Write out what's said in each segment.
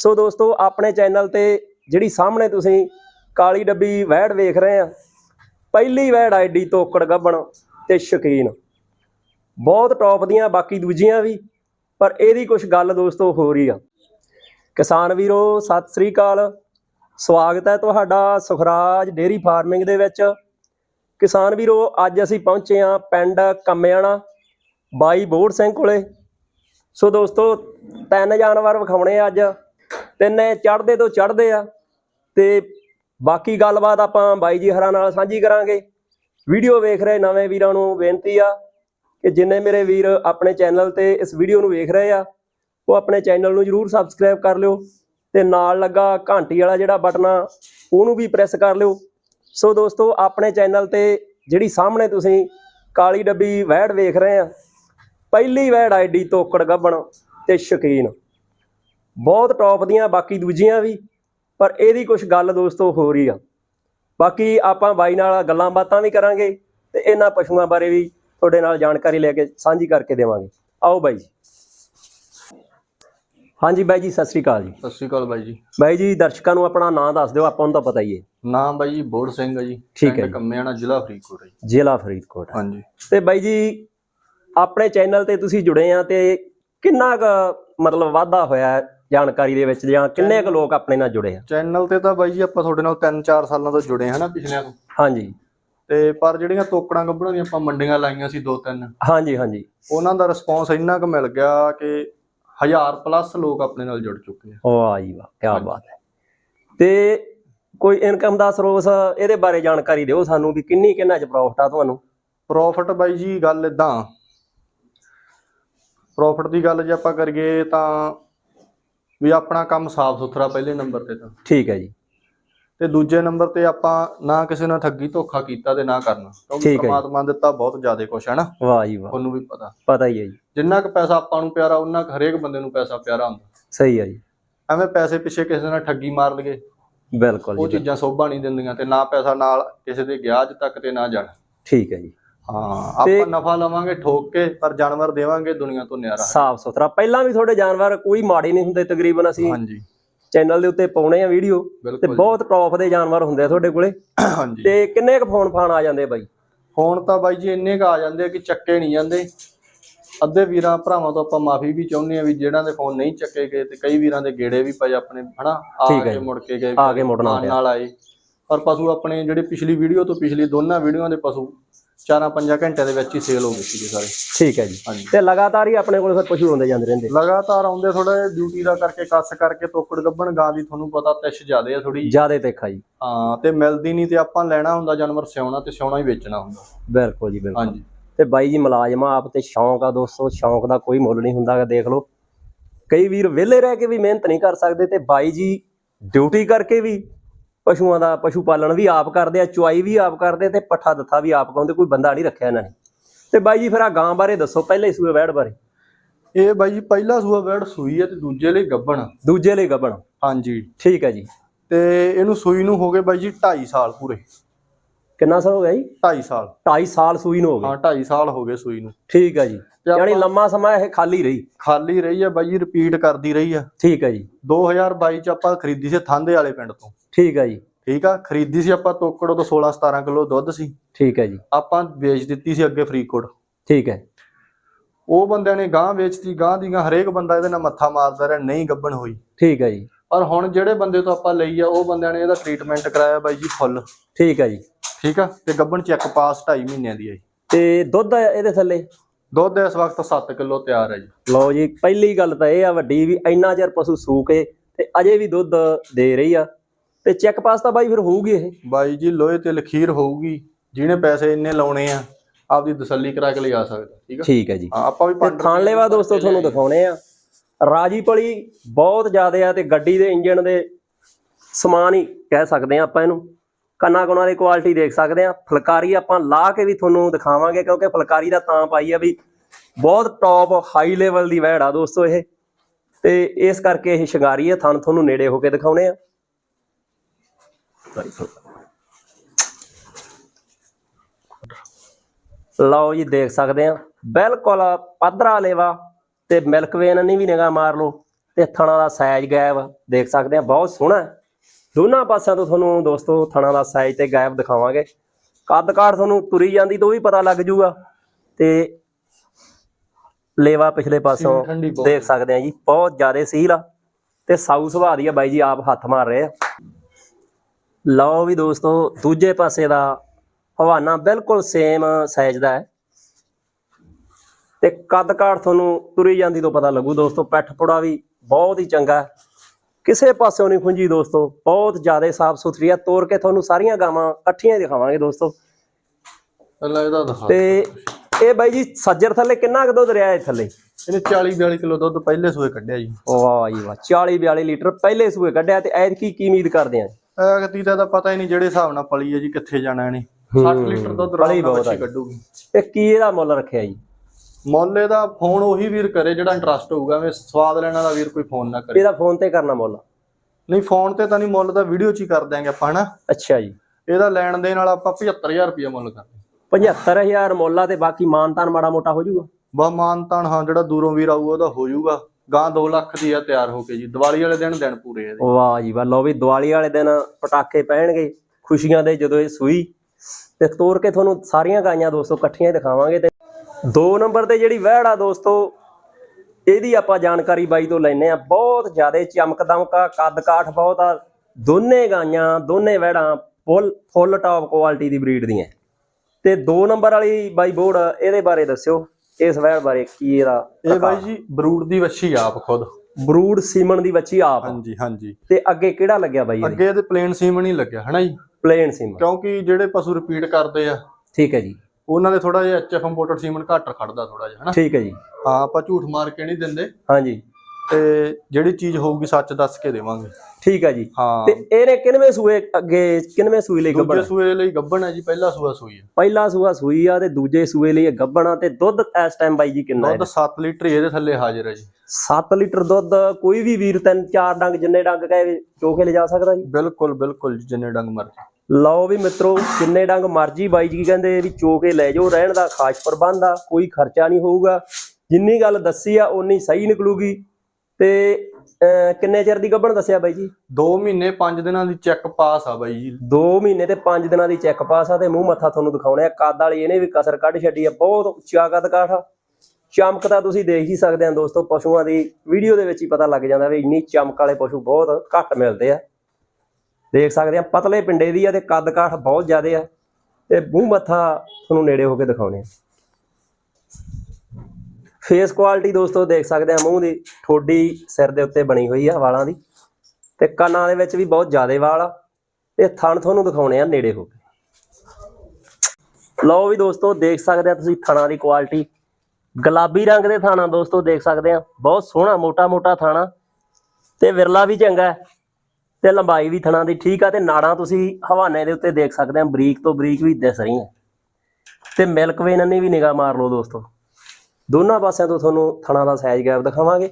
ਸੋ ਦੋਸਤੋ, ਆਪਣੇ ਚੈਨਲ ਤੇ ਜਿਹੜੀ ਸਾਹਮਣੇ ਤੁਸੀਂ ਕਾਲੀ ਡੱਬੀ ਵੈੜ ਵੇਖ ਰਹੇ ਆ, ਪਹਿਲੀ ਵੈੜ ਆਈਡੀ ਤੋਕੜ ਗੱਬਣ ਤੇ ਸ਼ਕੀਨ। ਬਹੁਤ ਟੌਪ ਦੀਆਂ, ਬਾਕੀ ਦੂਜੀਆਂ ਵੀ, ਪਰ ਇਹਦੀ ਕੁਝ ਗੱਲ ਦੋਸਤੋ ਹੋ ਰਹੀ ਆ। ਕਿਸਾਨ ਵੀਰੋ, ਸਤਿ ਸ੍ਰੀ ਅਕਾਲ। ਸਵਾਗਤ ਹੈ ਤੁਹਾਡਾ ਸੁਖਰਾਜ ਡੇਰੀ ਫਾਰਮਿੰਗ ਦੇ ਵਿੱਚ। ਕਿਸਾਨ ਵੀਰੋ, ਅੱਜ ਅਸੀਂ ਪਹੁੰਚੇ ਆ ਪਿੰਡ ਕੰਮਿਆਣਾ, ਬਾਈ ਬੋੜ ਸਿੰਘ ਕੋਲੇ। ਸੋ ਦੋਸਤੋ, ਤਿੰਨ ਜਾਨਵਰ ਵਿਖਾਉਣੇ ਆ ਅੱਜ। ਤਿੰਨੇ ਚੜਦੇ ਤੋਂ ਚੜਦੇ ਆ। ਤੇ ਬਾਕੀ ਗੱਲਬਾਤ ਆਪਾਂ ਬਾਈ ਜੀ ਹਰਾਂ ਨਾਲ ਸਾਂਝੀ ਕਰਾਂਗੇ। ਵੀਡੀਓ ਵੇਖ ਰਹੇ ਨਵੇਂ ਵੀਰਾਂ ਨੂੰ ਬੇਨਤੀ ਆ ਕਿ ਜਿੰਨੇ ਮੇਰੇ ਵੀਰ ਆਪਣੇ ਚੈਨਲ ਤੇ ਇਸ ਵੀਡੀਓ ਨੂੰ ਵੇਖ ਰਹੇ ਆ, ਉਹ ਆਪਣੇ ਚੈਨਲ ਨੂੰ ਜਰੂਰ ਸਬਸਕ੍ਰਾਈਬ ਕਰ ਲਿਓ ਤੇ ਨਾਲ ਲੱਗਾ ਘੰਟੀ ਵਾਲਾ ਜਿਹੜਾ ਬਟਨ ਆ, ਉਹਨੂੰ ਵੀ ਪ੍ਰੈਸ ਕਰ ਲਿਓ। ਸੋ ਦੋਸਤੋ, ਆਪਣੇ ਚੈਨਲ ਤੇ ਜਿਹੜੀ ਸਾਹਮਣੇ ਤੁਸੀਂ ਕਾਲੀ ਡੱਬੀ ਵੈੜ ਵੇਖ ਰਹੇ ਆ, ਪਹਿਲੀ ਵੈੜ ਆਈਡੀ ਤੋਕੜ ਗੱਬਣ ਤੇ ਸ਼ਕੀਨ। ਬਹੁਤ ਟੌਪ ਦੀਆਂ ਬਾਕੀ ਦੂਜੀਆਂ ਵੀ ਪਰ ਇਹਦੀ ਕੁਝ ਗੱਲ ਦੋਸਤੋ ਹੋ ਰਹੀ ਆ। ਬਾਕੀ ਆਪਾਂ ਬਾਈ ਨਾਲ ਗੱਲਾਂ ਬਾਤਾਂ ਵੀ ਕਰਾਂਗੇ ਤੇ ਇਹਨਾਂ ਪਸ਼ੂਆਂ ਬਾਰੇ ਵੀ ਤੁਹਾਡੇ ਨਾਲ ਜਾਣਕਾਰੀ ਲੈ ਕੇ ਸਾਂਝੀ ਕਰਕੇ ਦੇਵਾਂਗੇ। ਆਓ ਬਾਈ ਜੀ। ਹਾਂਜੀ ਬਾਈ ਜੀ ਸਤਿ ਸ੍ਰੀ ਅਕਾਲ ਜੀ। ਸਤਿ ਸ਼੍ਰੀ ਅਕਾਲ ਬਾਈ ਜੀ। ਬਾਈ ਜੀ ਦਰਸ਼ਕਾਂ ਨੂੰ ਆਪਣਾ ਨਾਮ ਦੱਸ ਦਿਓ ਆਪਾਂ ਨੂੰ ਤਾਂ ਪਤਾ ਹੀ ਹੈ। ਨਾਮ ਬਾਈ ਜੀ ਬੋੜ ਸਿੰਘ ਹੈ ਜੀ। ਠੀਕ ਹੈ। ਕੰਮਿਆਣਾ ਜ਼ਿਲ੍ਹਾ ਫਰੀਦਕੋਟ ਹੈ ਜ਼ਿਲ੍ਹਾ ਫਰੀਦਕੋਟ ਹਾਂਜੀ। ਤੇ ਬਾਈ ਜੀ ਆਪਣੇ ਚੈਨਲ ਤੇ ਤੁਸੀਂ ਜੁੜੇ ਆ ਤੇ ਕਿੰਨਾ ਕੁ ਮਤਲਬ ਵਾਧਾ ਹੋਇਆ ਜਾਣਕਾਰੀ ਦੇ ਵਿੱਚ ਜਾਂ ਕਿੰਨੇ ਕੁ ਲੋਕ ਆਪਣੇ ਨਾਲ ਜੁੜੇ ਆ? ਚੈਨਲ ਤੇ ਤਾਂ ਬਾਈ ਜੀ ਆਪਾਂ ਤੁਹਾਡੇ ਨਾਲ 3-4 ਸਾਲਾਂ ਤੋਂ ਜੁੜੇ ਹਾਂ ਨਾ ਪਿਛਲਿਆਂ ਤੋਂ। ਹਾਂਜੀ। ਤੇ ਪਰ ਜਿਹੜੀਆਂ ਤੋਕੜਾਂ ਗੱਭਣਾਂ ਦੀਆਂ ਆਪਾਂ ਮੰਡੀਆਂ ਲਾਈਆਂ ਸੀ ਦੋ ਤਿੰਨ ਹਾਂਜੀ ਹਾਂਜੀ। ਉਹਨਾਂ ਦਾ ਰਿਸਪੌਂਸ ਇੰਨਾ ਕੁ ਮਿਲ ਗਿਆ ਕਿ ਹਜ਼ਾਰ ਪਲੱਸ ਲੋਕ ਆਪਣੇ ਨਾਲ ਜੁੜ ਚੁੱਕੇ ਆ। ਵਾਹ ਜੀ ਵਾਹ ਕੀ। ਬਾਤ ਹੈ। ਤੇ ਕੋਈ ਇਨਕਮ ਦਾ ਸਰੋਤ ਇਹਦੇ ਬਾਰੇ ਜਾਣਕਾਰੀ ਦਿਓ ਸਾਨੂੰ ਵੀ ਕਿੰਨੀ ਕਿੰਨਾ ਚ ਪ੍ਰੋਫਿਟ ਆ ਤੁਹਾਨੂੰ। ਪ੍ਰੋਫਿਟ ਬਾਈ ਜੀ ਗੱਲ ਇਦਾਂ ਪ੍ਰੋਫਿਟ ਦੀ ਗੱਲ ਜੇ ਆਪਾਂ ਕਰੀਏ ਤਾਂ ਵੀ ਆਪਣਾ ਕੰਮ ਸਾਫ਼ ਸੁਥਰਾ ਪਹਿਲੇ ਨੰਬਰ ਤੇ ਤਾਂ। ਠੀਕ ਹੈ ਜੀ। ਤੇ ਦੂਜੇ ਨੰਬਰ ਤੇ ਆਪਾਂ ਨਾ ਕਿਸੇ ਨਾਲ ਠੱਗੀ ਧੋਖਾ ਕੀਤਾ ਤੇ ਨਾ ਕਰਨਾ। ਠੀਕ ਕਿਉਂਕਿ ਹੈ ਜੀ। ਪ੍ਰਮਾਤਮਾ ਨੇ ਦਿੱਤਾ ਬਹੁਤ ਜ਼ਿਆਦਾ ਕੁਛ ਹੈ ਨਾ। ਵਾਹ ਜੀ ਵਾਹ। ਤੁਹਾਨੂੰ ਵੀ ਪਤਾ। ਪਤਾ ਹੀ ਹੈ ਜੀ। ਜਿੰਨਾ ਕੁ ਪੈਸਾ ਆਪਾਂ ਨੂੰ ਪਿਆਰਾ ਉਹਨਾਂ ਕੁ ਹਰੇਕ ਬੰਦੇ ਨੂੰ ਪੈਸਾ ਪਿਆਰਾ ਹੁੰਦਾ। ਸਹੀ ਹੈ ਜੀ। ਐਵੇਂ ਪੈਸੇ ਪਿੱਛੇ ਕਿਸੇ ਨਾਲ ਠੱਗੀ ਮਾਰ ਲਈਏ। ਬਿਲਕੁਲ ਉਹ ਜੀ ਚੀਜ਼ਾਂ ਸੋਭਾ ਨਹੀਂ ਦਿੰਦੀਆਂ ਤੇ ਨਾ ਪੈਸਾ ਨਾਲ ਕਿਸੇ ਦੇ ਗਿਆ ਅੱਜ ਤੱਕ ਤੇ ਨਾ ਜਾਣਾ। ਠੀਕ ਹੈ ਜੀ। ਹਾਂ ਆਪਾਂ ਨਫਾ ਲਵਾਂਗੇ ਠੋਕ ਕੇ ਪਰ ਜਾਨਵਰ ਦੇਵਾਂਗੇ ਦੁਨੀਆ ਤੋਂ ਨਿਆਰਾ। ਸਾਫ਼ ਸੁਥਰਾ। ਪਹਿਲਾਂ ਵੀ ਤੁਹਾਡੇ ਜਾਨਵਰ ਕੋਈ ਮਾੜੇ ਨਹੀਂ ਹੁੰਦੇ ਤਕਰੀਬਨ ਅਸੀਂ ਹਾਂਜੀ। ਚੈਨਲ ਦੇ ਉੱਤੇ ਪਾਉਣੇ ਆ ਵੀਡੀਓ ਤੇ ਬਹੁਤ ਟੌਪ ਦੇ ਜਾਨਵਰ ਹੁੰਦੇ ਆ ਤੁਹਾਡੇ ਕੋਲੇ। ਹਾਂਜੀ। ਤੇ ਕਿੰਨੇ ਕੁ ਫੋਨ ਫਾਨ ਆ ਜਾਂਦੇ ਬਾਈ? ਫੋਨ ਤਾਂ ਬਾਈ ਜੀ ਇੰਨੇ ਕ ਆ ਜਾਂਦੇ ਕਿ ਚੱਕੇ ਨਹੀਂ ਜਾਂਦੇ। ਅੱਧੇ ਵੀਰਾਂ ਭਰਾਵਾਂ ਤੋਂ ਆਪਾਂ ਮਾਫੀ ਵੀ ਚਾਹੁੰਦੇ ਆ ਵੀ ਜਿਹੜਾਂ ਦੇ ਫੋਨ ਨਹੀਂ ਚੱਕੇ ਗਏ ਤੇ ਕਈ ਵੀਰਾਂ ਦੇ ਗੇੜੇ ਵੀ ਪਏ ਆਪਣੇ ਹਨਾ? ਆ ਕੇ। ਮੁੜ ਕੇ ਗਏ ਆ ਕੇ ਮੁੜਨਾ। ਨਾਲ ਆਏ। ਪਰ ਪਸ਼ੂ ਆਪਣੇ ਜਿਹੜੇ ਪਿਛਲੀ ਵੀਡੀਓ ਤੋਂ ਪਿਛਲੀ ਦੋਨਾਂ ਵੀਡੀਓਆਂ ਦੇ ਪਸ਼ੂ 4-5 ਘੰਟਿਆਂ ਦੇ ਵਿੱਚ ਹੀ ਸੇਲ ਹੋ ਗਏ ਸੀਗੇ ਸਾਰੇ। ਠੀਕ ਹੈ ਜੀ। ਤੇ ਲਗਾਤਾਰ ਹੀ ਆਪਣੇ ਕੋਲ ਫਿਰ ਪਸ਼ੂ ਹੁੰਦੇ ਜਾਂਦੇ ਰਹਿੰਦੇ? ਲਗਾਤਾਰ ਆਉਂਦੇ ਥੋੜਾ ਡਿਊਟੀ ਦਾ ਕਰਕੇ ਕੱਸ ਕਰਕੇ ਤੋਕੜ ਗੱਬਣ ਗਾਂ ਦੀ ਤੁਹਾਨੂੰ ਪਤਾ ਤਿਸ਼ ਜ਼ਿਆਦੇ ਆ ਥੋੜੀ ਜਿਆਦੇ ਦੇਖਾ ਜੀ ਹਾਂ ਤੇ ਮਿਲਦੀ ਨਹੀਂ ਤੇ ਆਪਾਂ ਲੈਣਾ ਹੁੰਦਾ ਜਾਨਵਰ ਸਿਉਣਾ ਤੇ ਸਿਉਣਾ ਹੀ ਵੇਚਣਾ ਹੁੰਦਾ। ਬਿਲਕੁਲ ਜੀ ਬਿਲਕੁਲ। ਹਾਂਜੀ। ਤੇ ਬਾਈ ਜੀ ਮੁਲਾਜ਼ਮ ਆਪ ਤੇ ਸ਼ੌਂਕ ਆ ਦੋਸਤੋ ਸ਼ੌਂਕ ਦਾ ਕੋਈ ਮੁੱਲ ਨਹੀਂ ਹੁੰਦਾ ਦੇਖ ਲਓ। ਕਈ ਵੀਰ ਵਿਹਲੇ ਰਹਿ ਕੇ ਵੀ ਮਿਹਨਤ ਨਹੀਂ ਕਰ ਸਕਦੇ ਤੇ ਬਾਈ ਜੀ ਡਿਊਟੀ ਕਰਕੇ ਵੀ ਪਸ਼ੂਆਂ ਦਾ ਪਸ਼ੂ ਪਾਲਣ ਵੀ ਆਪ ਕਰਦੇ ਆ ਚੁਆਈ ਵੀ ਆਪ ਕਰਦੇ ਤੇ ਪੱਠਾ ਦੱਥਾ ਵੀ ਆਪ ਪਾਉਂਦੇ ਕੋਈ ਬੰਦਾ ਨਹੀਂ ਰੱਖਿਆ ਇਹਨਾਂ ਨੇ। ਤੇ ਬਾਈ ਜੀ ਫਿਰ ਆ ਗਾਂ ਬਾਰੇ ਦੱਸੋ ਪਹਿਲੇ ਸੂਏ ਵੈੜ ਬਾਰੇ। ਇਹ ਬਾਈ ਜੀ ਪਹਿਲਾ ਸੂਆ ਬੈਡ ਸੂਈ ਹੈ ਤੇ ਦੂਜੇ ਲਈ ਗੱਬਣ ਦੂਜੇ ਲਈ ਗੱਬਣ। ਹਾਂਜੀ। ਠੀਕ ਹੈ ਜੀ। ਤੇ ਇਹਨੂੰ ਸੂਈ ਨੂੰ ਹੋ ਗਏ ਬਾਈ ਜੀ 2.5 ਸਾਲ ਪੂਰੇ। ਕਿੰਨਾ ਸਾਲ ਹੋ ਗਿਆ ਜੀ? 2.5 ਸਾਲ। 2.5 ਸਾਲ ਸੂਈ ਨੂੰ ਹੋ ਗਏ। ਹਾਂ 2.5 ਸਾਲ ਹੋ ਗਏ ਸੂਈ ਨੂੰ। ਠੀਕ ਹੈ ਜੀ। ਯਾਨੀ ਲੰਮਾ ਸਮਾਂ ਇਹ ਖਾਲੀ ਰਹੀ। ਖਾਲੀ ਰਹੀ ਹੈ ਬਾਈ ਜੀ ਰਿਪੀਟ ਕਰਦੀ ਰਹੀ ਆ। ਠੀਕ ਹੈ ਜੀ। 2022 ਚ ਆਪਾਂ ਖਰੀਦੀ ਸੀ ਥਾਂਦੇ ਵਾਲੇ ਪਿੰਡ ਤੋਂ। ਠੀਕ ਹੈ ਜੀ। ਠੀਕ ਆ? ਖਰੀਦੀ ਸੀ ਆਪਾਂ ਤੋਕੜੋਂ ਤੋਂ 16 17 ਕਿਲੋ ਦੁੱਧ ਸੀ। ਠੀਕ ਹੈ ਜੀ। ਆਪਾਂ ਵੇਚ ਦਿੱਤੀ ਸੀ ਅੱਗੇ ਫਰੀਦਕੋਟ। ਠੀਕ ਹੈ ਉਹ ਬੰਦਿਆਂ ਨੇ ਗਾਂ ਵੇਚਤੀ ਗਾਂ ਦੀਆਂ ਹਰੇਕ ਬੰਦਾ ਇਹਦੇ ਨਾਲ ਮੱਥਾ ਮਾਰਦਾ ਰਿਹਾ ਨਹੀਂ ਗੱਬਣ ਹੋਈ। ਠੀਕ ਹੈ ਜੀ। ਪਰ ਹੁਣ ਜਿਹੜੇ ਬੰਦੇ ਤੋਂ ਆਪਾਂ ਲਈ ਆ ਉਹ ਬੰਦਿਆਂ ਨੇ ਇਹਦਾ ਟ੍ਰੀਟਮੈਂਟ ਕਰਾਇਆ ਬਾਈ ਜੀ ਫੁੱਲ। ਠੀਕ ਹੈ ਜੀ। ਠੀਕ ਆ? ਤੇ ਗੱਬਣ ਚੈੱਕ ਪਾਸ 2.5 ਮਹੀਨਿਆਂ ਦੀ ਹੈ ਜੀ। ਤੇ ਦੁੱਧ ਇਹਦੇ ਥੱਲੇ? ਦੁੱਧ ਇਸ ਵਕਤ 7 ਕਿਲੋ ਤਿਆਰ ਹੈ ਜੀ। ਲਓ ਜੀ ਪਹਿਲੀ ਗੱਲ ਤਾਂ ਇਹ ਆ ਵੱਡੀ ਵੀ ਇੰਨਾ ਚਿਰ ਪਸ਼ੂ ਸੂ ਕੇ ਤੇ ਅਜੇ ਵੀ ਦੁੱਧ ਦੇ ਰਹੀ ਆ। ਤੇ ਚੈੱਕ ਪਾਸ ਤਾਂ ਬਾਈ ਫਿਰ ਹੋਊਗੀ ਇਹ। ਬਾਈ ਜੀ ਲੋਹੇ ਤੇ ਲਖੀਰ ਹੋਊਗੀ ਜਿਹਨੇ ਪੈਸੇ ਇੰਨੇ ਲਾਉਣੇ ਆ ਆਪਦੀ ਤਸੱਲੀ ਕਰਾ ਕੇ ਲਿਆ ਸਕਦਾ ਠੀਕ ਆ? ਠੀਕ ਹੈ ਜੀ। ਆਪਾਂ ਵੀ ਤੇ ਪੰਜ ਥਾਣ ਲੈਵਾ ਦੋਸਤੋ ਤੁਹਾਨੂੰ ਦਿਖਾਉਣੇ ਆ। ਰਾਜੀ ਪਲੀ ਬਹੁਤ ਜ਼ਿਆਦਾ ਆ ਤੇ ਗੱਡੀ ਦੇ ਇੰਜਨ ਦੇ ਸਮਾਨ ਹੀ ਕਹਿ ਸਕਦੇ ਆ ਆਪਾਂ ਇਹਨੂੰ। ਕੰਨਾ ਕੁਣਾ ਦੀ ਕੁਆਲਿਟੀ ਦੇਖ ਸਕਦੇ ਆ ਫੁਲਕਾਰੀ ਆਪਾਂ ਲਾ ਕੇ ਵੀ ਤੁਹਾਨੂੰ ਦਿਖਾਵਾਂਗੇ, ਕਿਉਂਕਿ ਫੁਲਕਾਰੀ ਦਾ ਤਾਂ ਪਾਈ ਆ ਵੀ ਬਹੁਤ ਟੌਪ ਹਾਈ ਲੈਵਲ ਦੀ ਵੈੜ ਆ ਦੋਸਤੋ ਇਹ। ਤੇ ਇਸ ਕਰਕੇ ਇਹ ਸ਼ਿੰਗਾਰੀ ਆ, ਥਣ ਤੁਹਾਨੂੰ ਨੇੜੇ ਹੋ ਕੇ ਦਿਖਾਉਣੇ ਆ। ਲਓ ਜੀ, ਦੇਖ ਸਕਦੇ ਆ ਬਿਲਕੁਲ ਪੱਧਰਾ ਲੇਵਾ ਤੇ ਮਿਲਕ ਵੇਨ ਨਹੀਂ ਵੀ ਨਿਗਾਹ ਮਾਰ ਲਓ। ਤੇ ਥਣਾ ਦਾ ਸਾਈਜ਼ ਗਾਇਬ ਦੇਖ ਸਕਦੇ ਆ ਬਹੁਤ ਸੋਹਣਾ। ਦੋਨਾਂ ਪਾਸਿਆਂ ਤੋਂ ਤੁਹਾਨੂੰ ਦੋਸਤੋ ਥਣਾ ਦਾ ਸਾਈਜ਼ ਤੇ ਗਾਇਬ ਦਿਖਾਵਾਂਗੇ। ਕੱਦ ਕਾਠ ਤੁਹਾਨੂੰ ਤੁਰੀ ਜਾਂਦੀ ਤੋਂ ਵੀ ਪਤਾ ਲੱਗ ਜੂਗਾ ਤੇ ਲੇਵਾ ਪਿਛਲੇ ਪਾਸੋਂ ਦੇਖ ਸਕਦੇ ਆ ਜੀ ਬਹੁਤ ਜ਼ਿਆਦਾ ਸੀਲ ਆ ਤੇ ਸਾਊ ਸੁਭਾਅ ਦੀ ਆ ਬਾਈ ਜੀ ਆਪ ਹੱਥ ਮਾਰ ਰਹੇ ਆ। ਲਓ ਵੀ ਦੋਸਤੋ ਦੂਜੇ ਪਾਸੇ ਦਾ ਹਵਾਨਾ ਬਿਲਕੁਲ ਸੇਮ ਸਾਈਜ਼ ਦਾ ਹੈ। ਤੇ ਕੱਦ ਕਾਠ ਤੁਹਾਨੂੰ ਤੁਰੀ ਜਾਂਦੀ ਤੋਂ ਪਤਾ ਲੱਗੂ ਦੋਸਤੋ ਪੈਠ ਪੁੜਾ ਵੀ ਬਹੁਤ ਹੀ ਚੰਗਾ ਕਿਸੇ ਪਾਸਿਓਂ ਨਹੀਂ ਖੁੰਜੀ ਦੋਸਤੋ। ਬਹੁਤ ਜ਼ਿਆਦਾ ਸਾਫ਼ ਸੁਥਰੀ ਆ। ਤੋੜ ਕੇ ਤੁਹਾਨੂੰ ਸਾਰੀਆਂ ਗਾਵਾਂ ਇਕੱਠੀਆਂ ਦਿਖਾਵਾਂਗੇ ਦੋਸਤੋ। ਪਹਿਲਾਂ ਇਹਦਾ ਦਿਖਾ ਤੇ ਇਹ ਬਾਈ ਜੀ ਸੱਜਰ ਥੱਲੇ ਕਿੰਨਾ ਕੁ ਦੁੱਧ ਰਿਹਾ ਹੈ ਥੱਲੇ? ਇਹਨੇ 40 42 ਕਿਲੋ ਦੁੱਧ ਪਹਿਲੇ ਸੂਏ ਕੱਢਿਆ ਜੀ। ਵਾਹ ਜੀ ਵਾਹ 40 42 ਲੀਟਰ ਪਹਿਲੇ ਸੂਏ ਕੱਢਿਆ ਤੇ ਐਤਕੀ ਕੀ ਉਮੀਦ ਕਰਦੇ ਆ? ਐਗਤੀ ਦਾ ਤਾਂ ਪਤਾ ਹੀ ਨਹੀਂ ਜਿਹੜੇ ਹਿਸਾਬ ਨਾਲ ਪਲੀ ਹੈ ਜੀ ਕਿੱਥੇ ਜਾਣਾ ਇਹਨੇ। 60 ਲੀਟਰ ਦੁੱਧ ਰਾਤ ਜੀ। ਕੱਢੂਗੀ। ਤੇ ਕੀ ਇਹਦਾ ਮੁੱਲ ਰੱਖਿਆ ਜੀ? ਮੁੱਲ ਇਹਦਾ ਫੋਨ ਉਹੀ ਵੀਰ ਕਰੇ ਜਿਹੜਾ ਇੰਟਰਸਟ ਹੋਊਗਾ ਐਵੇਂ ਸਵਾਦ ਲੈਣ ਵਾਲਾ ਵੀਰ ਕੋਈ ਫੋਨ ਨਾ ਕਰੇ। ਇਹਦਾ ਫੋਨ ਤੇ ਕਰਨਾ ਮੁੱਲ। ਨਹੀਂ ਫੋਨ ਤੇ ਤਾਂ ਨਹੀਂ ਮੁੱਲ ਤਾਂ ਵੀਡੀਓ 'ਚ ਹੀ ਕਰ ਦਿਆਂਗੇ ਆਪਾਂ ਹਨਾ? ਅੱਛਾ ਜੀ। ਇਹਦਾ ਲੈਣ ਦੇਣ ਵਾਲਾ ਆਪਾਂ 75000 ਰੁਪਏ ਮੁੱਲ ਕਰਦੇ 75000 ਮੁੱਲ ਤੇ ਬਾਕੀ ਮਾਨਤਾਨ ਮਾੜਾ ਮੋਟਾ ਹੋ ਜਾਊਗਾ? ਬਾ ਮਾਨਤਾਨ ਹਾਂ ਜਿਹੜਾ ਦੂਰੋਂ ਵੀਰ ਆਊਗਾ ਉਹਦਾ ਹੋ ਜਾਊਗਾ। ਗਾਂ 2 ਲੱਖ ਦੀ ਆ ਤਿਆਰ ਹੋ ਕੇ ਜੀ। ਦੀਵਾਲੀ ਵਾਲੇ ਦਿਨ ਦਿਨ ਪੂਰੇ ਇਹਦੇ ਵਾਹ ਜੀ ਵਾਹ ਲਓ ਵੀ ਦੀਵਾਲੀ ਵਾਲੇ ਦਿਨ ਪਟਾਕੇ ਪੈਣਗੇ ਖੁਸ਼ੀਆਂ ਦੇ ਜਦੋਂ ਇਹ ਸੂਈ ਤੇ ਤੋੜ ਕੇ ਤੁਹਾਨੂੰ ਸਾਰੀਆਂ ਗਾਈਆਂ ਦੋਸਤੋ ਇਕੱਠੀਆਂ ਹੀ ਦਿਖਾਵਾਂਗੇ ਤੇ ਦੋ ਨੰਬਰ ਤੇ ਜਿਹੜੀ ਵਹਿੜ ਆ ਦੋਸਤੋ ਇਹਦੀ ਆਪਾਂ ਜਾਣਕਾਰੀ ਬਾਈ ਤੋਂ ਲੈਨੇ ਆ ਬਹੁਤ ਜ਼ਿਆਦਾ ਚਮਕ ਦਮਕਾ ਕੱਦ ਕਾਠ ਬਹੁਤ ਆ। ਦੋਨੇ ਗਾਈਆਂ ਦੋਨੇ ਵਹਿੜਾਂ ਫੁੱਲ ਫੁੱਲ ਟਾਪ ਕੁਆਲਿਟੀ ਦੀ ਬਰੀਡ ਦੀਆਂ। ਤੇ ਦੋ ਨੰਬਰ ਵਾਲੀ ਬਾਈ ਬੋੜ ਇਹਦੇ ਬਾਰੇ ਦੱਸਿਓ। ਇਸ ਵਹਿੜ ਬਾਰੇ ਕੀ ਇਹਦਾ ਇਹ ਬਾਈ ਜੀ ਬਰੂਡ ਦੀ ਵੱਛੀ ਆਪ ਖੁਦ। ਬਰੂਡ ਸੀਮਨ ਦੀ ਬੱਚੀ ਆਪ। ਹਾਂਜੀ ਹਾਂਜੀ। ਤੇ ਅੱਗੇ ਕਿਹੜਾ ਲੱਗਿਆ ਬਾਈ ਅੱਗੇ ਇਹਦੇ ਪਲੇਨ ਸੀਮਨ ਹੀ ਲੱਗਿਆ ਹਨਾ ਜੀ? Plain semen. ਕਿਉਂਕਿ ਜਿਹੜੇ ਪਸ਼ੂ ਰਿਪੀਟ ਕਰਦੇ ਆ। ਠੀਕ ਹੈ ਜੀ। ਉਹਨਾਂ ਦੇ ਥੋੜਾ ਜਿਹਾ ਐਚਐਫ ਇੰਪੋਰਟਡ ਸੀਮਨ ਘੱਟ ਖੜਦਾ ਥੋੜਾ ਜਿਹਾ ਹਨਾ? ਠੀਕ ਹੈ ਜੀ। ਹਾਂ ਆਪਾਂ ਝੂਠ ਮਾਰ ਕੇ ਨਹੀਂ ਦਿੰਦੇ। ਹਾਂਜੀ। ਤੇ ਜਿਹੜੀ ਚੀਜ਼ ਹੋਊਗੀ ਸੱਚ ਦੱਸ ਕੇ ਦੇਵਾਂਗੇ। ਠੀਕ ਹੈ ਜੀ। ਹਾਂ। ਤੇ ਇਹਨੇ ਕਿੰਨਵੇਂ ਸੂਏ ਅੱਗੇ ਕਿੰਨਵੇਂ ਸੂਏ ਲਈ ਦੂਜੇ ਗੱਬਣ ਸੂਏ ਲਈ ਗੱਬਣ ਹੈ ਜੀ ਪਹਿਲਾ ਸੂਆ ਸੂਈ ਹੈ ਪਹਿਲਾ ਸੂਆ ਸੂਈ ਆ ਤੇ ਦੂਜੇ ਸੂਏ ਲਈ ਗੱਬਣਾ ਤੇ ਦੁੱਧ ਇਸ ਟਾਈਮ ਬਾਈ ਜੀ ਕਿੰਨਾ ਹੈ? ਦੁੱਧ 7 ਲੀਟਰ ਇਹਦੇ ਥੱਲੇ ਹਾਜ਼ਰ ਹੈ ਜੀ। 7 ਲੀਟਰ ਦੁੱਧ ਕੋਈ ਵੀ ਵੀਰ ਤਿੰਨ ਚਾਰ ਡੰਗ ਜਿੰਨੇ ਡੰਗ ਕਹੇ ਚੋਕੇ ਲਿਜਾ ਸਕਦਾ ਜੀ। ਬਿਲਕੁਲ ਬਿਲਕੁਲ ਜਿੰਨੇ ਡੰਗ ਮਰਜ਼ੀ। ਲਓ ਵੀ ਮਿੱਤਰੋ ਜਿੰਨੇ ਡੰਗ ਮਰਜ਼ੀ ਬਾਈ ਜੀ ਕਹਿੰਦੇ ਵੀ ਚੋਕੇ ਲੈ ਜਾਓ ਰਹਿਣ ਦਾ ਖਾਸ ਪ੍ਰਬੰਧ ਆ ਕੋਈ ਖਰਚਾ ਨਹੀਂ ਹੋਊਗਾ। ਜਿੰਨੀ ਗੱਲ ਦੱਸੀ ਆ ਓਨੀ ਸਹੀ ਨਿਕਲੂਗੀ। ਤੇ ਕਿੰਨੇ ਚਿਰ ਦੀ ਗੱਬਣ ਦੱਸਿਆ ਬਾਈ ਜੀ? 2 ਮਹੀਨੇ 5 ਦਿਨਾਂ ਦੀ ਚੈੱਕ ਪਾਸ ਆ ਬਾਈ ਜੀ। 2 ਮਹੀਨੇ ਤੇ 5 ਦਿਨਾਂ ਦੀ ਚੈੱਕ ਪਾਸ ਆ ਤੇ ਮੂੰਹ ਮੱਥਾ ਤੁਹਾਨੂੰ ਦਿਖਾਉਣਾ ਹੈ ਕੱਦ ਵਾਲੀ ਇਹਨੇ ਵੀ ਕਸਰ ਕੱਢ ਛੱਡੀ ਆ ਬਹੁਤ ਉੱਚਾ ਕੱਦ ਕਾਠ ਆ। ਚਮਕ ਤਾਂ ਤੁਸੀਂ ਦੇਖ ਹੀ ਸਕਦੇ ਆ ਦੋਸਤੋ ਪਸ਼ੂਆਂ ਦੀ। ਵੀਡੀਓ ਦੇ ਵਿੱਚ ਹੀ ਪਤਾ ਲੱਗ ਜਾਂਦਾ ਵੀ ਇੰਨੀ ਚਮਕ ਵਾਲੇ ਪਸ਼ੂ ਬਹੁਤ ਘੱਟ ਮਿਲਦੇ ਆ। ਦੇਖ ਸਕਦੇ ਆ, ਪਤਲੇ ਪਿੰਡੇ ਦੀ ਆ ਤੇ ਕੱਦ ਕਾਠ ਬਹੁਤ ਜ਼ਿਆਦੇ ਆ ਤੇ ਮੂੰਹ ਮੱਥਾ ਤੁਹਾਨੂੰ ਨੇੜੇ ਹੋ ਕੇ ਦਿਖਾਉਣੇ ਆ। ਫੇਸ ਕੁਆਲਿਟੀ ਦੋਸਤੋ ਦੇਖ ਸਕਦੇ ਆ, ਮੂੰਹ ਦੀ ਠੋਡੀ ਸਿਰ ਦੇ ਉੱਤੇ ਬਣੀ ਹੋਈ ਆ ਵਾਲਾਂ ਦੀ ਤੇ ਕੰਨਾਂ ਦੇ ਵਿੱਚ ਵੀ ਬਹੁਤ ਜ਼ਿਆਦੇ ਵਾਲ ਆ ਤੇ ਥਣ ਤੁਹਾਨੂੰ ਦਿਖਾਉਣੇ ਆ ਨੇੜੇ ਹੋ ਕੇ। ਲਓ ਵੀ ਦੋਸਤੋ, ਦੇਖ ਸਕਦੇ ਆ ਤੁਸੀਂ ਥਣਾ ਦੀ ਕੁਆਲਿਟੀ ਗੁਲਾਬੀ ਰੰਗ ਦੇ ਥਾਣਾ ਦੋਸਤੋ ਦੇਖ ਸਕਦੇ ਆ, ਬਹੁਤ ਸੋਹਣਾ ਮੋਟਾ ਮੋਟਾ ਥਾਣਾ ਤੇ ਵਿਰਲਾ ਵੀ ਚੰਗਾ ਹੈ। ਤੇ ਲੰਬਾਈ ਵੀ ਥਣਾ ਦੀ ਠੀਕ ਆ ਤੇ ਨਾੜਾਂ ਤੁਸੀਂ ਹਵਾਨੇ ਦੇ ਉੱਤੇ ਦੇਖ ਸਕਦੇ ਆ ਬਰੀਕ ਤੋਂ ਬਰੀਕ ਵੀ ਦਿਸ ਰਹੀਆਂ। ਤੇ ਮਿਲਕ ਵੇਨ ਨੇ ਵੀ ਨਿਗਾਹ ਮਾਰ ਲਓ ਦੋਸਤੋ। ਦੋਨਾਂ ਪਾਸਿਆਂ ਤੋਂ ਤੁਹਾਨੂੰ ਥਣਾ ਦਾ ਸਾਈਜ਼ ਗੈਪ ਦਿਖਾਵਾਂਗੇ।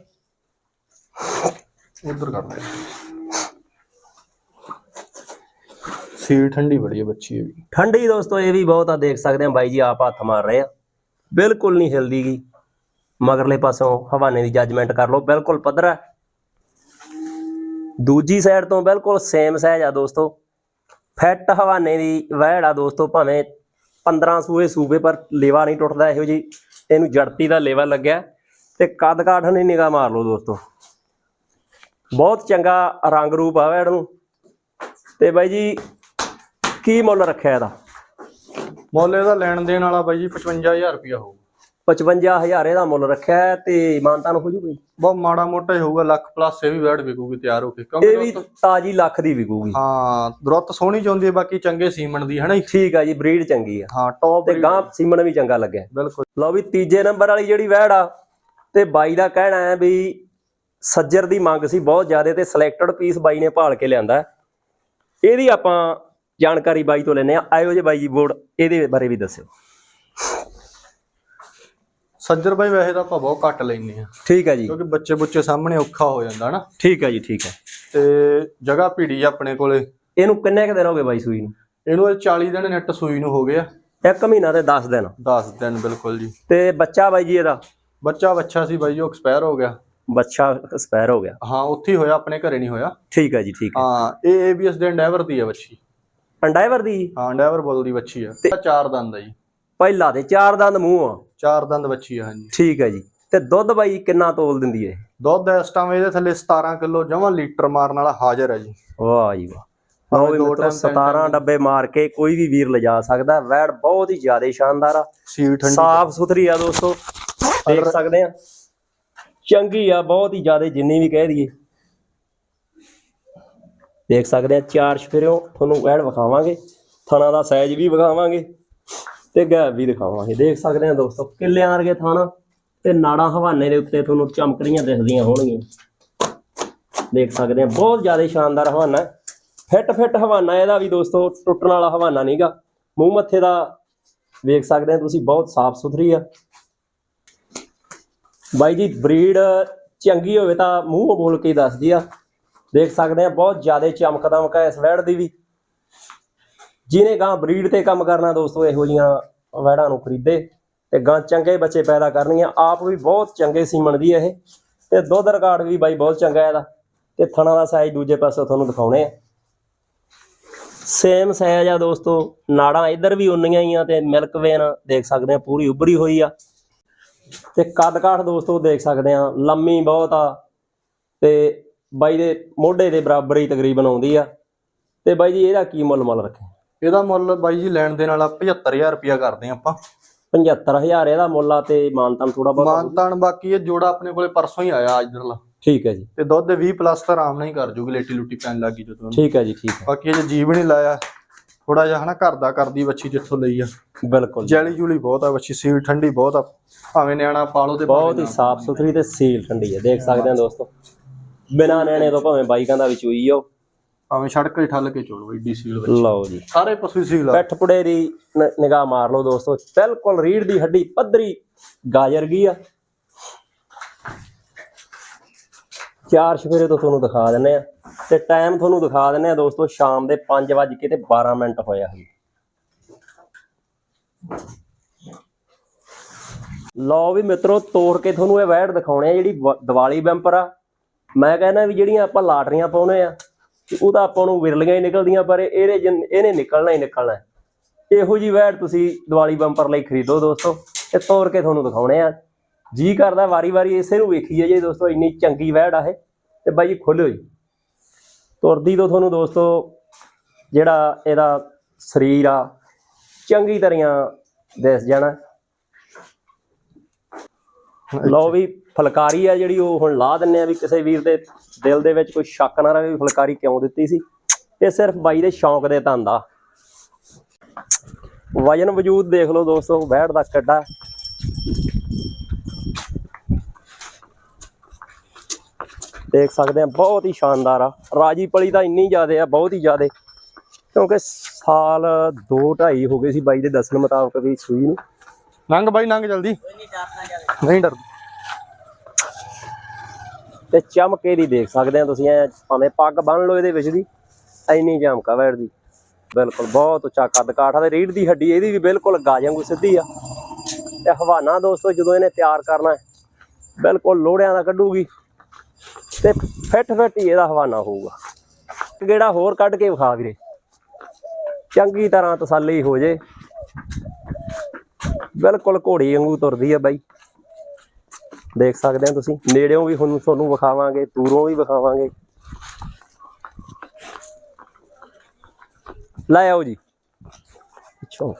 ਉਧਰ ਕਰਦੇ ਸੀਲ ਠੰਡੀ ਬੜੀ ਹੈ ਬੱਚੀ ਇਹ ਵੀ। ਠੰਡੀ ਦੋਸਤੋ ਇਹ ਵੀ ਬਹੁਤ ਆ ਦੇਖ ਸਕਦੇ ਆ ਬਾਈ ਜੀ ਆਪ ਹੱਥ ਮਾਰ ਰਹੇ ਆ। ਬਿਲਕੁਲ ਨਹੀਂ ਹਿਲਦੀ ਗੀ। ਮਗਰਲੇ ਪਾਸੋਂ ਹਵਾਨੇ ਦੀ ਜੱਜਮੈਂਟ ਕਰ ਲਓ ਬਿਲਕੁਲ ਪੱਧਰਾ। ਹੈ। ਦੂਜੀ ਸਾਈਡ ਤੋਂ ਬਿਲਕੁਲ ਸੇਮ ਸਾਈਜ਼ ਆ ਦੋਸਤੋ। ਫਿੱਟ ਹਵਾਨੇ ਦੀ ਵਹਿੜ ਆ ਦੋਸਤੋ, ਭਾਵੇਂ 15 ਸੂਏ ਸੂਬੇ ਪਰ ਲੇਵਾ ਨਹੀਂ ਟੁੱਟਦਾ, ਇਹੋ ਜੀ ਇਹਨੂੰ ਜੜਤੀ ਦਾ ਲੇਵਾ ਲੱਗਿਆ। ਤੇ ਕੱਦ ਕਾਠ ਨੇ ਨਿਗਾਹ ਮਾਰ ਲਓ ਦੋਸਤੋ। ਬਹੁਤ ਚੰਗਾ ਰੰਗ ਰੂਪ ਆ ਵਹਿੜ ਨੂੰ। ਤੇ ਬਾਈ ਜੀ, ਕੀ ਮੁੱਲ ਰੱਖਿਆ ਇਹਦਾ? ਮੁੱਲ ਇਹਦਾ ਲੈਣ ਦੇਣ ਵਾਲਾ ਬਾਈ ਜੀ 55000 ਰੁਪਇਆ ਹੋਊਗਾ। 55000 ਇਹਦਾ ਮੁੱਲ ਰੱਖਿਆ ਹੈ ਤੇ ਮਾਨਤਾ ਨੂੰ ਹੋ ਜੂ ਬਈ ਬਹੁਤ ਮਾੜਾ ਮੋਟਾ ਹੀ ਹੋਊਗਾ ਲੱਖ ਪਲੱਸ ਇਹ ਵੀ ਬੈਡ ਵਿਕੂਗੀ ਤਿਆਰ ਹੋ ਕੇ। ਇਹ ਵੀ ਦੁੱਧ- ਤਾਜੀ ਲੱਖ ਦੀ ਵਿਕੂਗੀ। ਹਾਂ ਦੁਰਤ ਸੋਹਣੀ ਚਾਹੁੰਦੀ ਹੈ ਬਾਕੀ ਚੰਗੇ ਸੀਮਨ ਦੀ ਹਨਾ ਜੀ? ਠੀਕ ਆ ਜੀ ਬਰੀਡ ਚੰਗੀ ਆ। ਹਾਂ ਟੌਪ ਤੇ ਗਾਂ ਸੀਮਨ ਵੀ ਚੰਗਾ ਲੱਗਿਆ। ਬਿਲਕੁਲ। ਲਓ ਵੀ ਤੀਜੇ ਨੰਬਰ ਵਾਲੀ ਜਿਹੜੀ ਵਹਿੜ ਆ ਤੇ ਬਾਈ ਦਾ ਕਹਿਣਾ ਹੈ ਵੀ ਸੱਜਰ ਦੀ ਮੰਗ ਸੀ ਬਹੁਤ ਜ਼ਿਆਦਾ ਤੇ ਸਿਲੈਕਟਡ ਪੀਸ ਬਾਈ ਨੇ ਭਾਲ ਕੇ ਲਿਆਂਦਾ ਇਹਦੀ ਆਪਾਂ ਜਾਣਕਾਰੀ ਬਾਈ ਤੋਂ ਲੈਨੇ ਆ ਆਇਓ ਜੇ ਬਾਈ ਜੀ ਬੋਰਡ ਇਹਦੇ ਬਾਰੇ ਵੀ ਦੱਸਿਓ। ਸੱਜਰ ਬਾਈ ਵੈਸੇ ਤਾਂ ਆਪਾਂ ਬਹੁਤ ਘੱਟ ਲੈਨੇ ਆ ਠੀਕ ਹੈ ਜੀ। ਕਿਉਂਕਿ ਬੱਚੇ ਬੁੱਚੇ ਸਾਹਮਣੇ ਔਖਾ ਹੋ ਜਾਂਦਾ ਨਾ। ਠੀਕ ਹੈ ਜੀ ਠੀਕ ਹੈ। ਤੇ ਜਗ੍ਹਾ ਭੀੜੀ ਆ ਆਪਣੇ ਕੋਲੇ। ਇਹਨੂੰ ਕਿੰਨੇ ਕੁ ਦਿਨ ਹੋ ਗਏ ਬਾਈ ਸੂਈ ਨੂੰ? ਇਹਨੂੰ ਇਹ 40 ਦਿਨ ਨੈਟ ਸੂਈ ਨੂੰ ਹੋ ਗਏ ਆ। ਇੱਕ ਮਹੀਨਾ ਤੇ 10 ਦਿਨ। 10 ਦਿਨ ਬਿਲਕੁਲ ਜੀ। ਤੇ ਬੱਚਾ ਬਾਈ ਜੀ ਇਹਦਾ? ਬੱਚਾ ਬੱਚਾ ਸੀ ਬਾਈ ਉਹ ਐਕਸਪਾਇਰ ਹੋ ਗਿਆ। ਬੱਚਾ ਐਕਸਪਾਇਰ ਹੋ ਗਿਆ। ਹਾਂ ਉੱਥੇ ਹੋਇਆ ਆਪਣੇ ਘਰੇ ਨਹੀਂ ਹੋਇਆ। ਠੀਕ ਹੈ ਜੀ ਠੀਕ ਹੈ। ਹਾਂ ਇਹ ਏਬੀਐਸ ਦੇ ਐਂਡੈਵਰ ਦੀ ਹੈ ਬੱਚੀ ਅੰਡਾਈਵਰ ਦੀ? ਹਾਂ ਐਂਡੈਵਰ ਬੋਲ ਦੀ ਬੱਚੀ ਆ ਚਾਰ ਦੰਦ ਆ ਜੀ। ਪਹਿਲਾ ਤੇ ਚਾਰ ਦੰਦ ਮੂੰਹ ਆ। ਚਾਰ ਦੰਦ ਬੱਚੀ ਆ ਹਾਂਜੀ। ਠੀਕ ਹੈ ਜੀ। ਤੇ ਦੁੱਧ ਬਾਈ ਕਿੰਨਾ ਤੋਲ ਦਿੰਦੀ ਹੈ? ਦੁੱਧ ਇਸ ਟਾਈਮ ਇਹਦੇ ਥੱਲੇ 17 ਕਿਲੋ ਜਮਾਂ ਲੀਟਰ ਮਾਰਨ ਵਾਲਾ ਹਾਜ਼ਰ ਹੈ ਜੀ। ਵਾਹ ਜੀ ਵਾਹ। ਲਓ ਵੀ ਮਿੱਤਰੋ time, ਤਿੰਨ 17 time ਡੱਬੇ ਮਾਰ ਕੇ ਕੋਈ ਵੀ ਵੀਰ ਲਿਜਾ ਸਕਦਾ ਵੈੜ ਬਹੁਤ ਹੀ ਜ਼ਿਆਦਾ ਸ਼ਾਨਦਾਰ ਆ। ਸਾਫ਼ ਸੁਥਰੀ ਆ ਦੋਸਤੋ। ਦੇਖ ਸਕਦੇ ਆ। ਚੰਗੀ ਆ ਬਹੁਤ ਹੀ ਜ਼ਿਆਦਾ ਜਿੰਨੀ ਵੀ ਕਹਿ ਦਈਏ। ਦੇਖ ਸਕਦੇ ਆ ਚਾਰ ਸ਼ਫਿਰਿਓ ਤੁਹਾਨੂੰ ਵੈੜ ਵਿਖਾਵਾਂਗੇ। ਥਣਾ ਦਾ ਸਾਈਜ਼ ਵੀ ਵਿਖਾਵਾਂਗੇ। ਤੇ ਗੈਬ ਵੀ ਦਿਖਾਵਾਂਗੇ। ਦੇਖ ਸਕਦੇ ਆ ਦੋਸਤੋ ਕਿੱਲਿਆਂ ਵਰਗੇ ਥਣ ਤੇ ਨਾੜਾਂ ਹਵਾਨੇ ਦੇ ਉੱਤੇ ਤੁਹਾਨੂੰ ਚਮਕੜੀਆਂ ਦਿਖਦੀਆਂ ਹੋਣਗੀਆਂ। ਦੇਖ ਸਕਦੇ ਆ, ਬਹੁਤ ਜ਼ਿਆਦਾ ਸ਼ਾਨਦਾਰ ਹਵਾਨਾ। ਫਿੱਟ ਫਿੱਟ ਹਵਾਨਾ ਇਹਦਾ ਵੀ ਦੋਸਤੋ, ਟੁੱਟਣ ਵਾਲਾ ਹਵਾਨਾ ਨਹੀਂਗਾ ਮੂੰਹ ਮੱਥੇ ਦਾ ਵੇਖ ਸਕਦੇ ਆ ਤੁਸੀਂ, ਬਹੁਤ ਸਾਫ਼ ਸੁਥਰੀ ਆ। ਬਾਈ ਜੀ, ਬਰੀਡ ਚੰਗੀ ਹੋਵੇ ਤਾਂ ਮੂੰਹ ਬੋਲ ਕੇ ਦੱਸਦੀ ਆ। ਦੇਖ ਸਕਦੇ ਆ, ਬਹੁਤ ਜ਼ਿਆਦਾ ਚਮਕ ਦਮਕ ਹੈ ਇਸ ਵੈੜ ਦੀ ਵੀ। ਜਿਹਨੇ ਗਾਂ ਬਰੀਡ ਤੇ ਕੰਮ ਕਰਨਾ ਦੋਸਤੋ, ਇਹੋ ਜੀਆਂ ਵੈੜਾਂ ਨੂੰ ਖਰੀਦੇ ਤੇ ਗਾਂ ਚੰਗੇ ਬੱਚੇ ਪੈਦਾ ਕਰਨੀਆਂ ਆਪ ਵੀ ਬਹੁਤ ਚੰਗੇ ਸੀਮਣ ਦੀ ਇਹ। ਤੇ ਦੁੱਧ ਰਿਕਾਰਡ ਵੀ ਬਾਈ ਬਹੁਤ ਚੰਗਾ ਇਹਦਾ। ਤੇ ਥਣਾ ਦਾ ਸਾਈਜ਼ ਦੂਜੇ ਪਾਸੇ ਤੁਹਾਨੂੰ ਦਿਖਾਉਣੇ ਆ। ਸੇਮ ਸਾਈਜ਼ ਆ ਦੋਸਤੋ, ਨਾੜਾਂ ਇੱਧਰ ਵੀ ਉਨੀਆਂ ਹੀ ਆ ਤੇ ਮਿਲਕ ਵੇਨ ਦੇਖ ਸਕਦੇ ਆ, ਪੂਰੀ ਉੱਭਰੀ ਹੋਈ ਆ। ਤੇ ਕੱਦ ਕਾਠ ਦੋਸਤੋ ਦੇਖ ਸਕਦੇ ਆ, ਲੰਮੀ ਬਹੁਤ ਆ। ਤੇ ਬਾਈ ਦੇ ਮੋਢੇ ਦੇ ਬਰਾਬਰ ਹੀ ਤਕਰੀਬਨ ਆਉਂਦੀ ਆ। ਤੇ ਬਾਈ ਜੀ, ਇਹਦਾ ਕੀ ਮੁੱਲ ਮੁੱਲ ਰੱਖੇ? ਇਹਦਾ ਮੁੱਲ ਬਾਈ ਜੀ ਲੈਣ ਦੇ ਨਾਲ 75000 ਰੁਪਿਆ ਕਰਦੇ ਆ ਆਪਾਂ। 75000 ਇਹਦਾ ਮੁੱਲ ਆ ਤੇ ਮਾਨਤਨ ਥੋੜਾ ਬਹੁਤ। ਮਾਨਤਾਨ ਬਾਕੀ ਇਹ ਜੋੜਾ ਆਪਣੇ ਕੋਲੇ ਪਰਸੋਂ ਹੀ ਆਇਆ ਇਧਰਲਾ। ਠੀਕ ਹੈ ਜੀ। ਤੇ ਦੁੱਧ ਦੇ 20 ਪਲੱਸ ਤਾਂ ਆਰਾਮ ਨਾਲ ਹੀ ਕਰ ਜੂਗੀ ਲੇਟੀ ਲੁੱਟੀ ਪੈਣ ਲੱਗੀ ਜਦੋਂ। ਠੀਕ ਹੈ ਜੀ ਠੀਕ ਹੈ। ਬਾਕੀ ਇਹ ਜੀਵ ਨਹੀਂ ਲਾਇਆ। ਥੋੜਾ ਜਿਹਾ ਹਨਾ ਘਰ ਦਾ ਕਰਦੀ ਬੱਚੀ ਜਿੱਥੋਂ ਲਈ ਆ। ਬਿਲਕੁਲ। ਜੈਲੀ ਜੂਲੀ ਬਹੁਤ ਆ ਬੱਚੀ ਸੀਲ ਠੰਡੀ ਬਹੁਤ ਆ। ਭਾਵੇਂ ਨਿਆਣਾ ਪਾਲੋ ਤੇ ਬਹੁਤ ਹੀ। ਸਾਫ਼ ਸੁਥਰੀ ਤੇ ਸੀਲ ਠੰਡੀ ਹੈ ਦੇਖ ਸਕਦੇ ਆ ਦੋਸਤੋ। ਬਿਨਾਂ ਨੈਣੇ ਤੋਂ ਭਾਵੇਂ ਬਾਈਕਾਂ ਦਾ ਵੀ ਚੂਈ ਹੋ ਭਾਵੇਂ ਸੜਕ ਤੇ ਠੱਲ ਕੇ ਚੋਲੋ ਏਡੀ ਸੀਲ ਬੱਚੀ ਲਓ ਜੀ। ਸਾਰੇ ਪਸ਼ੂ ਸੀਲ ਆ। ਪੈਠ ਪੁੜੇ ਦੀ ਨ- ਨਿਗਾਹ ਮਾਰ ਲਓ ਦੋਸਤੋ। ਬਿਲਕੁਲ ਰੀੜ ਦੀ ਹੱਡੀ ਪੱਧਰੀ ਗਾਜਰ ਗਈ ਆ। ਚਾਰ ਸ਼ਫੇਰੇ ਤੋਂ ਤੁਹਾਨੂੰ ਦਿਖਾ ਦਿੰਨੇ ਆ ਤੇ ਟਾਈਮ ਤੁਹਾਨੂੰ ਦਿਖਾ ਦਿੰਨੇ ਆ ਦੋਸਤੋ ਸ਼ਾਮ ਦੇ 5 ਵਜੇ ਕੇ ਤੇ 12 ਮਿੰਟ ਹੋਇਆ ਹੈ ਲਓ ਵੀ ਮਿੱਤਰੋ ਤੋੜ ਕੇ ਤੁਹਾਨੂੰ ਇਹ ਵੈੜ ਦਿਖਾਉਣੇ ਆ ਜਿਹੜੀ ਵ- ਦੀਵਾਲੀ ਬੈਂਪਰ ਆ। ਮੈਂ ਕਹਿੰਦਾ ਵੀ ਜਿਹੜੀਆਂ ਆਪਾਂ ਲਾਟਰੀਆਂ ਪਾਉਨੇ ਆ ਉਹ ਤਾਂ ਆਪਾਂ ਨੂੰ ਵਿਰਲੀਆਂ ਹੀ ਨਿਕਲਦੀਆਂ ਪਰ ਇਹਦੇ ਇਹਨੇ ਨਿਕਲਣਾ ਹੀ ਨਿਕਲਣਾ। ਇਹੋ ਜੀ ਵੈੜ ਤੁਸੀਂ ਦੀਵਾਲੀ ਬੰਪਰ ਲਈ ਖਰੀਦੋ ਦੋਸਤੋ ਤੇ ਤੋੜ ਕੇ ਤੁਹਾਨੂੰ ਦਿਖਾਉਣੇ ਆ। ਜੀ ਕਰਦਾ ਵਾਰੀ-ਵਾਰੀ ਇਸੇ ਨੂੰ ਵੇਖੀਏ ਜੇ ਦੋਸਤੋ ਇੰਨੀ ਚੰਗੀ ਵੈੜ ਆ ਇਹ। ਤੇ ਬਾਈ ਜੀ ਖੋਲਿਓ ਜੀ। ਤੁਰਦੀ ਤੋਂ ਤੁਹਾਨੂੰ ਦੋਸਤੋ ਜਿਹੜਾ ਇਹਦਾ ਸਰੀਰ ਆ ਚੰਗੀ ਤਰ੍ਹਾਂ ਦਿਸ ਜਾਣਾ। ਲਓ ਵੀ ਫਲਕਾਰੀ ਆ ਜਿਹੜੀ ਉਹ ਹੁਣ ਲਾ ਦਿੰਨੇ ਆ ਵੀ ਕਿਸੇ ਵੀਰ ਦੇ ਦਿਲ ਦੇ ਵਿੱਚ ਕੋਈ ਸ਼ੱਕ ਨਾ ਰਹੇ ਵੀ ਫਲਕਾਰੀ ਕਿਉਂ ਦਿੱਤੀ ਸੀ। ਇਹ ਸਿਰਫ ਬਾਈ ਦੇ ਸ਼ੌਂਕ ਦੇ ਧੰਦਾ ਵਜਨ ਵਜੂਦ ਦੇਖ ਲਓ ਦੋਸਤੋ ਬੈਠ ਦਾ ਕੱਡਾ ਦੇਖ ਸਕਦੇ ਆ ਬਹੁਤ ਹੀ ਸ਼ਾਨਦਾਰ ਆ। ਰਾਜੀ ਪਲੀ ਤਾਂ ਇੰਨੀ ਜ਼ਿਆਦੇ ਆ ਬਹੁਤ ਹੀ ਜ਼ਿਆਦੇ। ਕਿਉਂਕਿ ਸਾਲ 2 2.5 ਹੋ ਗਏ ਸੀ ਬਾਈ ਦੇ ਦੱਸਣ ਮੁਤਾਬਕ ਵੀ ਸੂਈ ਨੂੰ। ਲੰਘ ਬਾਈ ਲੰਘ ਜਲਦੀ। ਨਹੀਂ ਡਰ ਤੇ ਚਮਕੇ ਦੀ ਦੇਖ ਸਕਦੇ ਆ ਤੁਸੀਂ, ਐ ਭਾਵੇਂ ਪੱਗ ਬੰਨ ਲਓ ਇਹਦੇ ਵਿੱਚ ਦੀ ਐਨੀ ਚਮਕਾ ਵੈੜ ਦੀ। ਬਿਲਕੁਲ, ਬਹੁਤ ਉੱਚਾ ਕੱਦ ਕਾਠਾ ਤੇ ਰੀੜ ਦੀ ਹੱਡੀ ਇਹਦੀ ਵੀ ਬਿਲਕੁਲ ਗਾਜ ਵਾਂਗੂ ਸਿੱਧੀ ਆ। ਤੇ ਹਵਾਨਾ ਦੋਸਤੋ, ਜਦੋਂ ਇਹਨੇ ਤਿਆਰ ਕਰਨਾ ਬਿਲਕੁਲ ਲੋੜਿਆਂ ਦਾ ਕੱਢੂਗੀ ਤੇ ਫਿੱਟ ਫਿੱਟ ਹੀ ਇਹਦਾ ਹਵਾਨਾ ਹੋਊਗਾ। ਗੇੜਾ ਹੋਰ ਕੱਢ ਕੇ ਵਿਖਾ ਵੀਰੇ। ਚੰਗੀ ਤਰ੍ਹਾਂ ਤਸੱਲੀ ਹੋ ਜੇ। ਬਿਲਕੁਲ ਘੋੜੀ ਵਾਂਗੂ ਤੁਰਦੀ ਆ ਬਾਈ। ਦੇਖ ਸਕਦੇ ਆ ਤੁਸੀਂ। ਨੇੜਿਓਂ ਵੀ ਤੁਹਾਨੂੰ ਤੁਹਾਨੂੰ ਵਿਖਾਵਾਂਗੇ, ਦੂਰੋਂ ਵੀ ਵਿਖਾਵਾਂਗੇ। ਲੈ ਆਓ ਜੀ। ਪਿੱਛੋਂ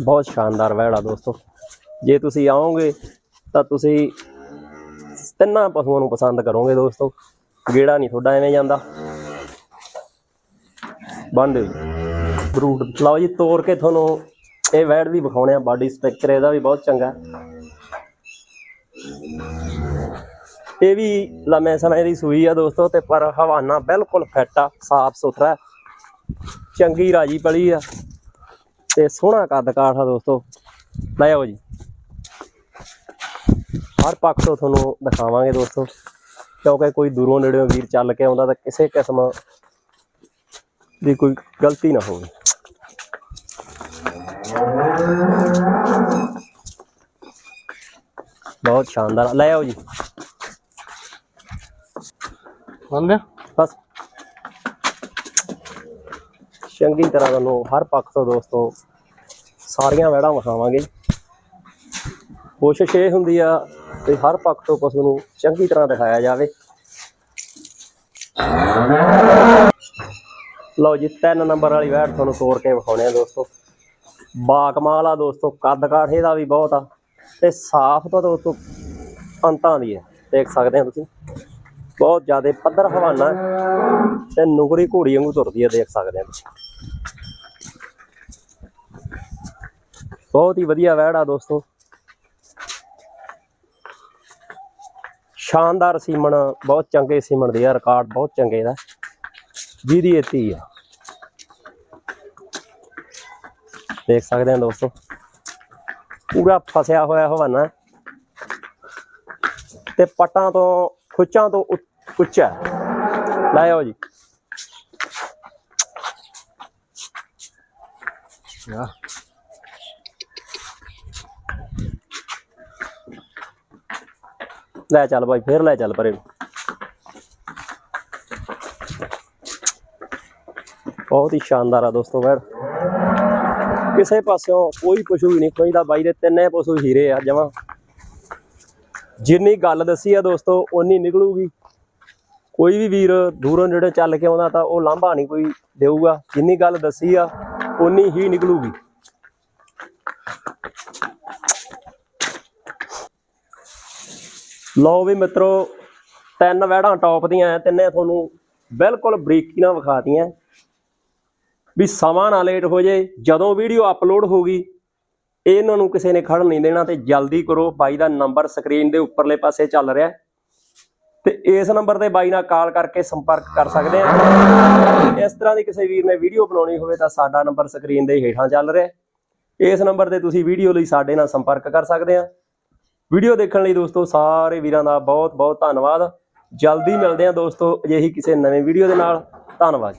ਬਹੁਤ ਸ਼ਾਨਦਾਰ ਵਹਿੜਾ ਦੋਸਤੋ। ਜੇ ਤੁਸੀਂ ਆਓਗੇ ਤਾਂ ਤੁਸੀਂ ਤਿੰਨਾਂ ਪਸ਼ੂਆਂ ਨੂੰ ਪਸੰਦ ਕਰੋਗੇ ਦੋਸਤੋ। ਗੇੜਾ ਨਹੀਂ ਤੁਹਾਡਾ ਐਵੇਂ ਜਾਂਦਾ। ਬੰਦ ਜੀ। ਲਓ ਜੀ ਤੋੜ ਕੇ ਤੁਹਾਨੂੰ ਇਹ ਵੈੜ ਵੀ ਵਿਖਾਉਣੇ ਆ, ਬਾਡੀ ਸਟਰਕਚਰ ਇਹਦਾ ਵੀ ਬਹੁਤ ਚੰਗਾ। ਇਹ ਵੀ ਲੰਮੇ ਸਮੇਂ ਦੀ ਸੂਈ ਆ ਦੋਸਤੋ, ਤੇ ਪਰ ਹਵਾਨਾ ਬਿਲਕੁਲ ਫਿੱਟ ਆ, ਸਾਫ਼ ਸੁਥਰਾ ਚੰਗੀ ਰਾਜੀ ਪਲੀ ਆ, ਤੇ ਸੋਹਣਾ ਕੱਦ ਕਾਠ ਆ ਦੋਸਤੋ। ਲੈ ਆਓ ਜੀ। ਹਰ ਪੱਖ ਤੋਂ ਤੁਹਾਨੂੰ ਦਿਖਾਵਾਂਗੇ ਦੋਸਤੋ। ਕਿਉਂਕਿ ਕੋਈ ਦੂਰੋਂ ਨੇੜਿਓਂ ਵੀਰ ਚੱਲ ਕੇ ਆਉਂਦਾ ਤਾਂ ਕਿਸੇ ਕਿਸਮ ਦੀ ਕੋਈ ਗਲਤੀ ਨਾ ਹੋਵੇ। ਬਹੁਤ ਸ਼ਾਨਦਾਰ। ਲੈ ਆਓ ਜੀ। ਆ ਬਸ। ਚੰਗੀ ਤਰ੍ਹਾਂ ਤੁਹਾਨੂੰ ਹਰ ਪੱਖ ਤੋਂ ਦੋਸਤੋ ਸਾਰੀਆਂ ਵੈੜਾਂ ਵਿਖਾਵਾਂਗੇ। ਕੋਸ਼ਿਸ਼ ਇਹ ਹੁੰਦੀ ਆ ਕਿ ਹਰ ਪੱਖ ਤੋਂ ਪਸ਼ੂ ਨੂੰ ਚੰਗੀ ਤਰ੍ਹਾਂ ਦਿਖਾਇਆ ਜਾਵੇ। ਲਓ ਜੀ, ਤਿੰਨ ਨੰਬਰ ਵਾਲੀ ਵੈਟ ਤੁਹਾਨੂੰ ਤੋੜ ਕੇ ਵਿਖਾਉਣੇ ਆ ਦੋਸਤੋ। ਬਾਕਮਾਲ ਆ ਦੋਸਤੋ, ਕੱਦ ਕਾਠ ਇਹਦਾ ਵੀ ਬਹੁਤ ਆ ਤੇ ਸਾਫ਼ ਤਾਂ ਦੋਸਤੋ ਅੰਤਾਂ ਦੀ ਹੈ ਦੇਖ ਸਕਦੇ ਆ ਤੁਸੀਂ। ਬਹੁਤ ਜ਼ਿਆਦਾ ਪੱਧਰ ਹਵਾਨਾ ਤੇ ਨੁਕਰੀ ਘੋੜੀ ਵਾਂਗੂ ਤੁਰਦੀ ਹੈ ਦੇਖ ਸਕਦੇ ਆ ਤੁਸੀਂ। ਬਹੁਤ ਹੀ ਵਧੀਆ ਵਹਿੜ ਆ ਦੋਸਤੋ। ਸ਼ਾਨਦਾਰ ਸੀਮਨ, ਬਹੁਤ ਚੰਗੇ ਸੀਮਨ ਦੇ ਆ ਰਿਕਾਰਡ ਬਹੁਤ ਚੰਗੇ ਦਾ। ਜਿਹਦੀ ਇਹ ਧੀ ਆ। ਦੇਖ ਸਕਦੇ ਆ ਦੋਸਤੋ। ਪੂਰਾ ਫਸਿਆ ਹੋਇਆ ਹਵਾਨਾ। ਤੇ ਪਟਾਂ ਤੋਂ, ਖੁੱਚਾਂ ਤੋਂ ਉੱਚਾ। ਲਾਇਓ ਜੀ। ਯਾ। ਲੈ ਚੱਲ ਭਾਈ ਫੇਰ ਲੈ ਚੱਲ ਪਰੇ ਨੂੰ। ਬਹੁਤ ਹੀ ਸ਼ਾਨਦਾਰ ਆ ਦੋਸਤੋ ਵੈੜ ਕਿਸੇ ਪਾਸਿਓਂ ਕੋਈ ਪਸ਼ੂ ਵੀ ਨਹੀਂ ਖੋਈਦਾ ਬਾਈ ਦੇ ਤਿੰਨੇ ਪਸ਼ੂ ਹੀਰੇ ਆ, ਜਮਾ। ਜਿੰਨੀ ਗੱਲ ਦੱਸੀ ਆ ਦੋਸਤੋ, ਓਨੀ ਨਿਕਲੂਗੀ। ਕੋਈ ਵੀ ਵੀਰ ਦੂਰੋਂ ਜਿਹੜੇ ਚੱਲ ਕੇ ਆਉਂਦਾ ਤਾਂ ਉਹ ਲਾਂਭਾ ਨਹੀਂ ਕੋਈ ਦੇਊਗਾ। ਜਿੰਨੀ ਗੱਲ ਦੱਸੀ ਆ, ਓਨੀ ਹੀ ਨਿਕਲੂਗੀ। ਲਓ ਵੀ ਮਿੱਤਰੋ, ਤਿੰਨ ਵੈੜਾਂ ਟੌਪ ਦੀਆਂ ਐ, ਤਿੰਨੇ ਤੁਹਾਨੂੰ ਬਿਲਕੁਲ ਬਰੀਕੀ ਨਾਲ ਵਿਖਾਤੀਆਂ ਵੀ ਸਮਾਂ ਨਾ ਲੇਟ ਹੋ ਜੇ, ਜਦੋਂ ਵੀਡੀਓ ਅਪਲੋਡ ਹੋਗੀ ਇਹਨਾਂ ਨੂੰ ਕਿਸੇ ਨੇ ਖੜ ਨਹੀਂ ਦੇਣਾ ਤੇ ਜਲਦੀ ਕਰੋ, ਬਾਈ ਦਾ ਨੰਬਰ ਸਕਰੀਨ ਦੇ ਉੱਪਰਲੇ ਪਾਸੇ ਚੱਲ ਰਿਹਾ ਹੈ। ਤੇ ਇਸ ਨੰਬਰ ਤੇ ਬਾਈ ਨਾਲ ਕਾਲ ਕਰਕੇ ਸੰਪਰਕ ਕਰ ਸਕਦੇ ਆ। ਇਸ ਤਰ੍ਹਾਂ ਦੀ ਕਿਸੇ ਵੀਰ ਨੇ ਵੀਡੀਓ ਬਣਾਉਣੀ ਹੋਵੇ ਤਾਂ ਸਾਡਾ ਨੰਬਰ ਸਕਰੀਨ ਦੇ ਹੇਠਾਂ ਚੱਲ ਰਿਹਾ ਇਸ ਨੰਬਰ ਤੇ ਤੁਸੀਂ ਵੀਡੀਓ ਲਈ ਸਾਡੇ ਨਾਲ ਸੰਪਰਕ ਕਰ ਸਕਦੇ ਆ। ਵੀਡੀਓ ਦੇਖਣ ਲਈ ਦੋਸਤੋ ਸਾਰੇ ਵੀਰਾਂ ਦਾ ਬਹੁਤ ਬਹੁਤ ਧੰਨਵਾਦ। ਜਲਦੀ ਮਿਲਦੇ ਹਾਂ ਦੋਸਤੋ ਅਜਿਹੀ ਕਿਸੇ ਨਵੇਂ ਵੀਡੀਓ ਦੇ ਨਾਲ। ਧੰਨਵਾਦ